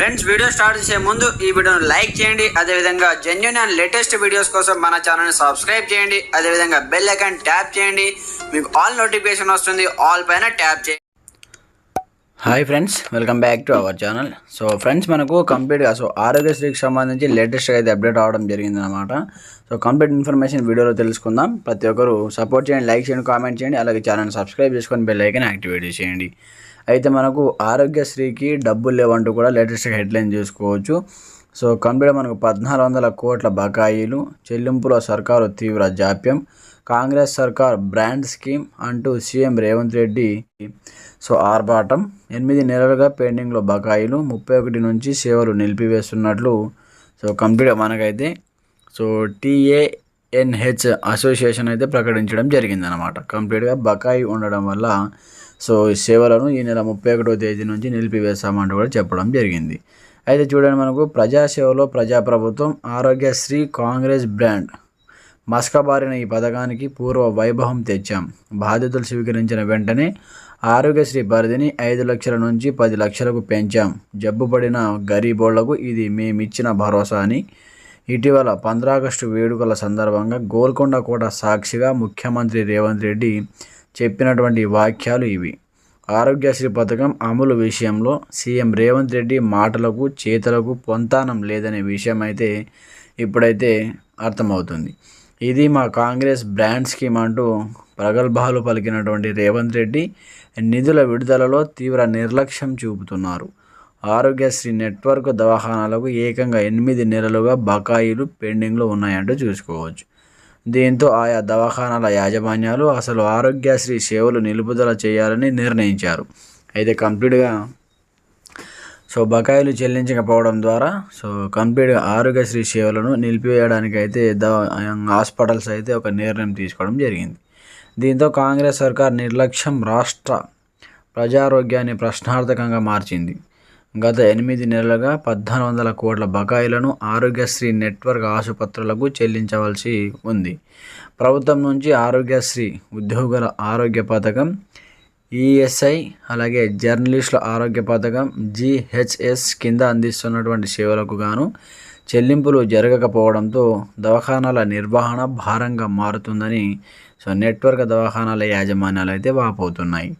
Friends video start చేసే ముందు ఈ వీడియోను లైక్ చేయండి. అదేవిధంగా జెన్యున్ అండ్ లేటెస్ట్ వీడియోస్ కోసం మన ఛానల్ని సబ్స్క్రైబ్ చేయండి. అదేవిధంగా బెల్ ఐకాన్ ట్యాప్ చేయండి. మీకు ఆల్ నోటిఫికేషన్ వస్తుంది. ఆల్ పైన ట్యాప్ చేయండి. Hi friends welcome back to our channel so friends మనకు కంప్లీట్గా సో ఆరోగ్యశ్రీకి సంబంధించి లేటెస్ట్గా అయితే అప్డేట్ అవడం జరిగింది అనమాట సో కంప్లీట్ ఇన్ఫర్మేషన్ వీడియోలో తెలుసుకుందాం. ప్రతి ఒక్కరు సపోర్ట్ చేయండి లైక్ చేయండి కామెంట్ చేయండి. అలాగే ఛానల్ సబ్స్క్రైబ్ చేసుకొని బెల్ ఐకన్ యాక్టివేట్ చేయండి. అయితే మనకు ఆరోగ్యశ్రీకి డబ్బులు లేవంటూ కూడా లేటెస్ట్గా హెడ్లైన్ చూసుకోవచ్చు. సో కంప్లీట్ మనకు పద్నాలుగు వందల కోట్ల బకాయిలు చెల్లింపులో సర్కారు తీవ్ర జాప్యం కాంగ్రెస్ సర్కార్ బ్రాండ్ స్కీమ్ అంటూ సీఎం రేవంత్ రెడ్డి సో ఆర్భాటం. ఎనిమిది నెలలుగా పెండింగ్లో బకాయిలు ముప్పై ఒకటి నుంచి సేవలు నిలిపివేస్తున్నట్లు సో కంప్లీట్ మనకైతే సో టీఏఎన్హెచ్ అసోసియేషన్ అయితే ప్రకటించడం జరిగిందనమాట కంప్లీట్గా బకాయి ఉండడం వల్ల సో ఈ సేవలను ఈ నెల ముప్పై ఒకటో తేదీ నుంచి నిలిపివేస్తామంటూ కూడా చెప్పడం జరిగింది. అయితే చూడండి మనకు ప్రజాసేవలో ప్రజాప్రభుత్వం ఆరోగ్యశ్రీ కాంగ్రెస్ బ్రాండ్ మస్కబారిన ఈ పథకానికి పూర్వ వైభవం తెచ్చాం. బాధ్యతలు స్వీకరించిన వెంటనే ఆరోగ్యశ్రీ పరిధిని ఐదు లక్షల నుంచి పది లక్షలకు పెంచాం. జబ్బుపడిన గరీబోళ్ళకు ఇది మేమిచ్చిన భరోసా అని ఇటీవల పంద్రాగస్టు వేడుకల సందర్భంగా గోల్కొండ కోట సాక్షిగా ముఖ్యమంత్రి రేవంత్ రెడ్డి చెప్పినటువంటి వాక్యాలు ఇవి. ఆరోగ్యశ్రీ పథకం అమలు విషయంలో సీఎం రేవంత్ రెడ్డి మాటలకు చేతలకు పొంతానం లేదనే విషయం అయితే ఇప్పుడైతే అర్థమవుతుంది. ఇది మా కాంగ్రెస్ బ్రాండ్ స్కీమ్ అంటూ ప్రగల్భాలు పలికినటువంటి రేవంత్ రెడ్డి నిధుల విడుదలలో తీవ్ర నిర్లక్ష్యం చూపుతున్నారు. ఆరోగ్యశ్రీ నెట్వర్క్ దవాఖానాలకు ఏకంగా ఎనిమిది నెలలుగా బకాయిలు పెండింగ్లో ఉన్నాయంటూ చూసుకోవచ్చు. దీంతో ఆయా దవాఖానాల యాజమాన్యాలు అసలు ఆరోగ్యశ్రీ సేవలు నిలుపుదల చేయాలని నిర్ణయించారు. అయితే కంప్లీట్గా సో బకాయిలు చెల్లించకపోవడం ద్వారా సో కంప్లీట్గా ఆరోగ్యశ్రీ సేవలను నిలిపివేయడానికి అయితే ద హాస్పిటల్స్ అయితే ఒక నిర్ణయం తీసుకోవడం జరిగింది. దీంతో కాంగ్రెస్ సర్కార్ నిర్లక్ష్యం రాష్ట్ర ప్రజారోగ్యాన్ని ప్రశ్నార్థకంగా మార్చింది. గత ఎనిమిది నెలలుగా పద్నాలుగు వందల కోట్ల బకాయిలను ఆరోగ్యశ్రీ నెట్వర్క్ ఆసుపత్రులకు చెల్లించవలసి ఉంది. ప్రభుత్వం నుంచి ఆరోగ్యశ్రీ ఉద్యోగుల ఆరోగ్య పథకం ఈఎస్ఐ అలాగే జర్నలిస్టుల ఆరోగ్య పథకం జిహెచ్ఎస్ కింద అందిస్తున్నటువంటి సేవలకు గాను చెల్లింపులు జరగకపోవడంతో దవాఖానాల నిర్వహణ భారంగా మారుతుందని సో నెట్వర్క్ దవాఖానాల యాజమాన్యాలు అయితే వాపోతున్నాయి.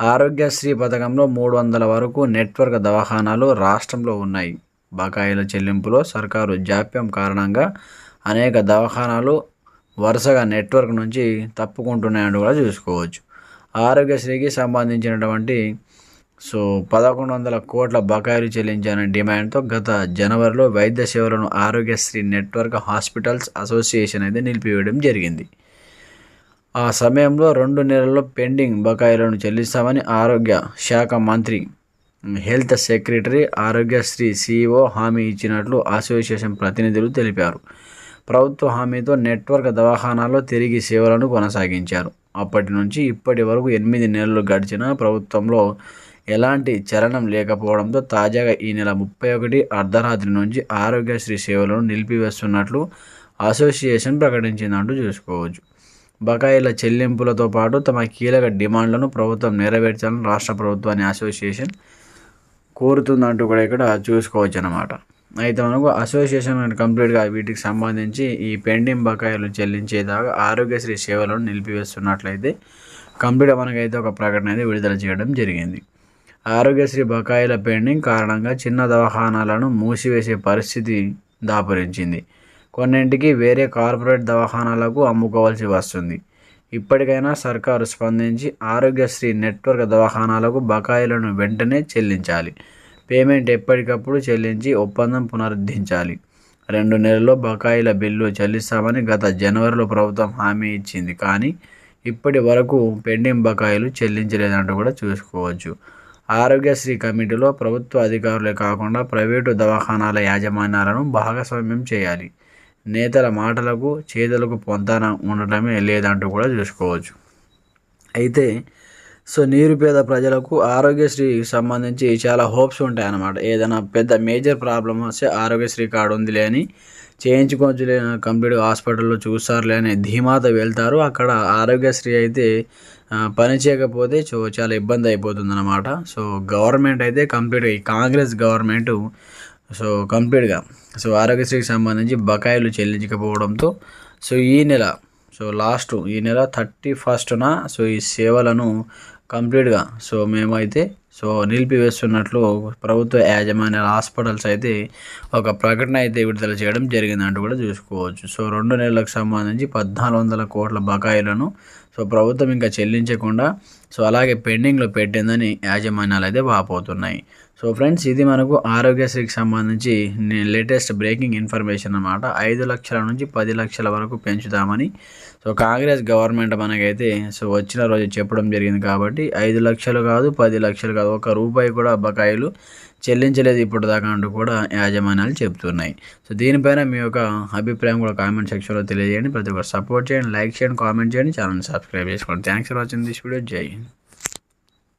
ఆరోగ్యశ్రీ పథకంలో మూడు వందల వరకు నెట్వర్క్ దవాఖానాలు రాష్ట్రంలో ఉన్నాయి. బకాయిల చెల్లింపులో సర్కారు జాప్యం కారణంగా అనేక దవాఖానాలు వరుసగా నెట్వర్క్ నుంచి తప్పుకుంటున్నాయని కూడా చూసుకోవచ్చు. ఆరోగ్యశ్రీకి సంబంధించినటువంటి సో పదకొండు వందల కోట్ల బకాయిలు చెల్లించాలని డిమాండ్తో గత జనవరిలో వైద్య సేవలను ఆరోగ్యశ్రీ నెట్వర్క్ హాస్పిటల్స్ అసోసియేషన్ అయితే నిలిపివేయడం జరిగింది. ఆ సమయంలో రెండు నెలల్లో పెండింగ్ బకాయిలను చెల్లిస్తామని ఆరోగ్య శాఖ మంత్రి హెల్త్ సెక్రటరీ ఆరోగ్యశ్రీ సీఈఓ హామీ ఇచ్చినట్లు అసోసియేషన్ ప్రతినిధులు తెలిపారు. ప్రభుత్వ హామీతో నెట్వర్క్ దవాఖానాలో తిరిగి సేవలను కొనసాగించారు. అప్పటి నుంచి ఇప్పటి వరకు ఎనిమిది నెలలు గడిచిన ప్రభుత్వంలో ఎలాంటి చలనం లేకపోవడంతో తాజాగా ఈ నెల ముప్పై ఒకటి అర్ధరాత్రి నుంచి ఆరోగ్యశ్రీ సేవలను నిలిపివేస్తున్నట్లు అసోసియేషన్ ప్రకటించిందంటూ చూసుకోవచ్చు. బకాయిల చెల్లింపులతో పాటు తమ కీలక డిమాండ్లను ప్రభుత్వం నెరవేర్చాలని రాష్ట్ర ప్రభుత్వాన్ని అసోసియేషన్ కోరుతుందంటూ కూడా ఇక్కడ చూసుకోవచ్చు అనమాట అయితే మనకు అసోసియేషన్ కంప్లీట్గా వీటికి సంబంధించి ఈ పెండింగ్ బకాయిలు చెల్లించేదాకా ఆరోగ్యశ్రీ సేవలను నిలిపివేస్తున్నట్లయితే కంప్లీట్గా మనకైతే ఒక ప్రకటన అయితే విడుదల చేయడం జరిగింది. ఆరోగ్యశ్రీ బకాయిల పెండింగ్ కారణంగా చిన్న దవాఖానాలను మూసివేసే పరిస్థితి దాపురించింది. కొన్నింటికి వేరే కార్పొరేట్ దవాఖానాలకు అమ్ముకోవాల్సి వస్తుంది. ఇప్పటికైనా సర్కారు స్పందించి ఆరోగ్యశ్రీ నెట్వర్క్ దవాఖానాలకు బకాయిలను వెంటనే చెల్లించాలి. పేమెంట్ ఎప్పటికప్పుడు చెల్లించి ఒప్పందం పునరుద్ధరించాలి. రెండు నెలల్లో బకాయిల బిల్లు చెల్లిస్తామని గత జనవరిలో ప్రభుత్వం హామీ ఇచ్చింది. కానీ ఇప్పటి వరకు పెండింగ్ బకాయిలు చెల్లించలేదంటూ కూడా చూసుకోవచ్చు. ఆరోగ్యశ్రీ కమిటీలో ప్రభుత్వ అధికారులే కాకుండా ప్రైవేటు దవాఖానాల యాజమాన్యాలను భాగస్వామ్యం చేయాలి. నేతల మాటలకు చేతులకు పొంతన ఉండటమే లేదంటూ కూడా చూసుకోవచ్చు. అయితే సో నిరుపేద ప్రజలకు ఆరోగ్యశ్రీకి సంబంధించి చాలా హోప్స్ ఉంటాయి అన్నమాట ఏదైనా పెద్ద మేజర్ ప్రాబ్లం వస్తే ఆరోగ్యశ్రీ కార్డు ఉందిలే అని చేయించుకోవచ్చులే కంప్లీట్ హాస్పిటల్లో చూస్తారులే అని ధీమాత వెళ్తారు. అక్కడ ఆరోగ్యశ్రీ అయితే పని చేయకపోతే చాలా ఇబ్బంది అయిపోతుంది అన్నమాట సో గవర్నమెంట్ అయితే కంప్లీట్ ఈ కాంగ్రెస్ గవర్నమెంట్ సో కంప్లీట్గా. సో ఆరోగ్యశ్రీకి సంబంధించి బకాయిలు చెల్లించకపోవడంతో సో ఈ నెల సో లాస్ట్ ఈ నెల థర్టీ ఫస్ట్న సో ఈ సేవలను కంప్లీట్గా సో మేమైతే సో నిలిపివేస్తున్నట్లు ప్రభుత్వ యాజమాన్య హాస్పిటల్స్ అయితే ఒక ప్రకటన అయితే విడుదల చేయడం జరిగిందంటూ కూడా చూసుకోవచ్చు. సో రెండు నెలలకు సంబంధించి పద్నాలుగు వందల కోట్ల బకాయిలను సో ప్రభుత్వం ఇంకా చెల్లించకుండా సో అలాగే పెండింగ్లో పెట్టిందని యాజమాన్యాలు అయితే వాపోతున్నాయి. సో ఫ్రెండ్స్ ఇది మనకు ఆరోగ్యశ్రీకి సంబంధించి లేటెస్ట్ బ్రేకింగ్ ఇన్ఫర్మేషన్ అన్నమాట. ఐదు లక్షల నుంచి పది లక్షల వరకు పెంచుతామని సో కాంగ్రెస్ గవర్నమెంట్ మనకైతే సో వచ్చిన రోజు చెప్పడం జరిగింది కాబట్టి ఐదు లక్షలు కాదు పది లక్షలు కాదు ఒక రూపాయి కూడా బకాయిలు చెల్లించలేదు ఇప్పుడు దాకా అంటూ కూడా యాజమాన్యాలు చెప్తున్నాయి. సో దీనిపైన మీ యొక్క అభిప్రాయం కూడా కామెంట్ సెక్షన్లో తెలియజేయండి. ప్రతి ఒక్కరు సపోర్ట్ చేయండి లైక్ చేయండి కామెంట్ చేయండి ఛానల్ సబ్స్క్రైబ్ చేసుకోండి. Thanks for watching this video జై హింద్